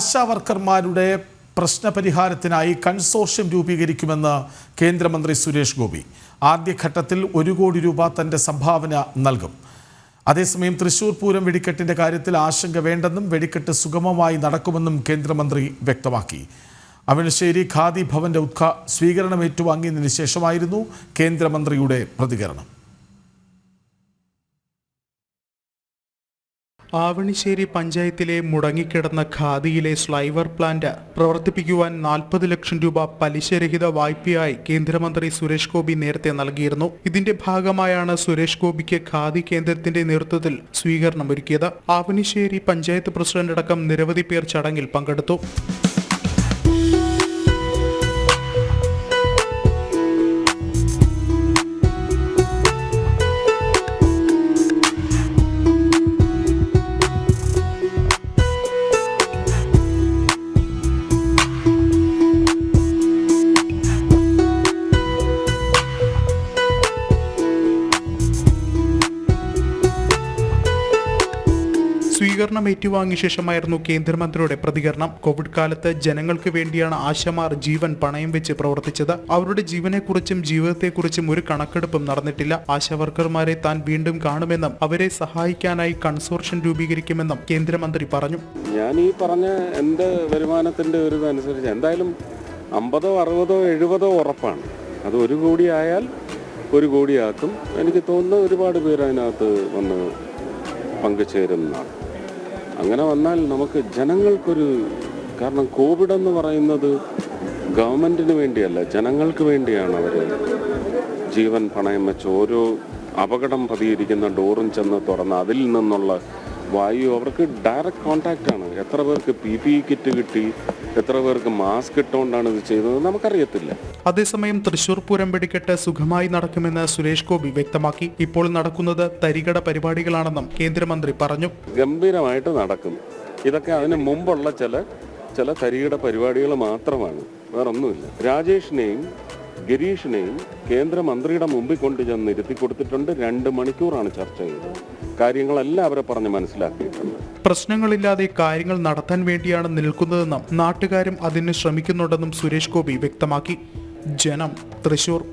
ASHA വർക്കർമാരുടെ പ്രശ്നപരിഹാരത്തിനായി consortium രൂപീകരിക്കുമെന്ന് കേന്ദ്രമന്ത്രി സുരേഷ് ഗോപി. ആദ്യഘട്ടത്തിൽ ഒരു കോടി രൂപ തന്റെ സംഭാവന നൽകും. അതേസമയം തൃശൂർ പൂരം വെടിക്കെട്ടിന്റെ കാര്യത്തിൽ ആശങ്ക വേണ്ടെന്നും വെടിക്കെട്ട് സുഗമമായി നടക്കുമെന്നും കേന്ദ്രമന്ത്രി വ്യക്തമാക്കി. അവിനശ്ശേരി ഖാദി ഭവന്റെ ഉദ്ഘാ സ്വീകരണം ഏറ്റുവാങ്ങിയതിനു ശേഷമായിരുന്നു കേന്ദ്രമന്ത്രിയുടെ പ്രതികരണം. ആവണിശ്ശേരി പഞ്ചായത്തിലെ മുടങ്ങിക്കിടന്ന ഖാദിയിലെ സ്ലൈവർ പ്ലാന്റ് പ്രവർത്തിപ്പിക്കുവാൻ നാൽപ്പത് ലക്ഷം രൂപ പലിശരഹിത വായ്പയായി കേന്ദ്രമന്ത്രി സുരേഷ് ഗോപി നേരത്തെ നൽകിയിരുന്നു. ഇതിന്റെ ഭാഗമായാണ് സുരേഷ് ഗോപിക്ക് ഖാദി കേന്ദ്രത്തിന്റെ നേതൃത്വത്തിൽ സ്വീകരണം ഒരുക്കിയത് ആവണിശ്ശേരി പഞ്ചായത്ത് പ്രസിഡന്റ് അടക്കം നിരവധി പേർ ചടങ്ങിൽ പങ്കെടുത്തു. സ്വീകരണം ഏറ്റുവാങ്ങിയ ശേഷമായിരുന്നു കേന്ദ്രമന്ത്രിയുടെ പ്രതികരണം. കോവിഡ് കാലത്ത് ജനങ്ങൾക്ക് വേണ്ടിയാണ് ആശമാർ ജീവൻ പണയം വെച്ച് പ്രവർത്തിച്ചത്. അവരുടെ ജീവനെക്കുറിച്ചും ജീവിതത്തെക്കുറിച്ചും ഒരു കണക്കെടുപ്പും നടന്നിട്ടില്ല. ആശാവർക്കർമാരെ താൻ വീണ്ടും കാണുമെന്നും അവരെ സഹായിക്കാനായി കൺസോർഷ്യം രൂപീകരിക്കുമെന്നും കേന്ദ്രമന്ത്രി പറഞ്ഞു. ഞാൻ ഈ പറഞ്ഞ എന്റെ വരുമാനത്തിന്റെ ഒരു ഇതനുസരിച്ച് എന്തായാലും അമ്പതോ അറുപതോ എഴുപതോ ഉറപ്പാണ്. അത് ഒരു കോടി ആയാൽ ഒരു കോടിയാക്കും. എനിക്ക് തോന്നുന്ന ഒരുപാട് പേര് അതിനകത്ത് വന്ന് പങ്കുചേരും എന്നാണ് അങ്ങനെ വന്നാൽ നമുക്ക് ജനങ്ങൾക്കൊരു കാരണം കോവിഡ് എന്ന് പറയുന്നത് ഗവൺമെന്റിന് വേണ്ടിയല്ല ജനങ്ങൾക്ക് വേണ്ടിയാണ് അവർ ജീവൻ പണയം വെച്ച് ഓരോ അപകടം പതിയിരിക്കുന്ന ഡോറും ചെന്ന് തുറന്ന് അതിൽ നിന്നുള്ള വായു അവർക്ക് ഡയറക്റ്റ് കോണ്ടാക്റ്റ് ആണ്. എത്ര പേർക്ക് പി പി കിറ്റ് കിട്ടി എത്ര പേർക്ക് മാസ്ക് ഇട്ടുകൊണ്ടാണ് ഇത് ചെയ്തത് നമുക്കറിയത്തില്ല. അതേസമയം തൃശൂർ പൂരം വെടിക്കെട്ട് സുഖമായി നടക്കുമെന്ന് സുരേഷ് ഗോപി വ്യക്തമാക്കി. ഇപ്പോൾ നടക്കുന്നത് തരികട പരിപാടികളാണെന്നും കേന്ദ്രമന്ത്രി പറഞ്ഞു. ഗംഭീരമായിട്ട് നടക്കും. ഇതൊക്കെ അതിന് മുമ്പുള്ള ചില ചില തരികിട പരിപാടികൾ മാത്രമാണ്. വേറൊന്നുമില്ല. രാജേഷിനെയും ഗിരീഷിനെയും കേന്ദ്രമന്ത്രിയുടെ മുമ്പിൽ കൊണ്ട് ചെന്ന് ഇരുത്തി കൊടുത്തിട്ടുണ്ട്. രണ്ട് മണിക്കൂറാണ് ചർച്ച ചെയ്തത്. കാര്യങ്ങളെല്ലാം അവരെ പറഞ്ഞ് മനസ്സിലാക്കിയിട്ടുണ്ട്. പ്രശ്നങ്ങളില്ലാതെ കാര്യങ്ങൾ നടത്താൻ വേണ്ടിയാണ് നിൽക്കുന്നതെന്നും നാട്ടുകാരും അതിന് ശ്രമിക്കുന്നുണ്ടെന്നും സുരേഷ് ഗോപി വ്യക്തമാക്കി. ജനം തൃശൂർ.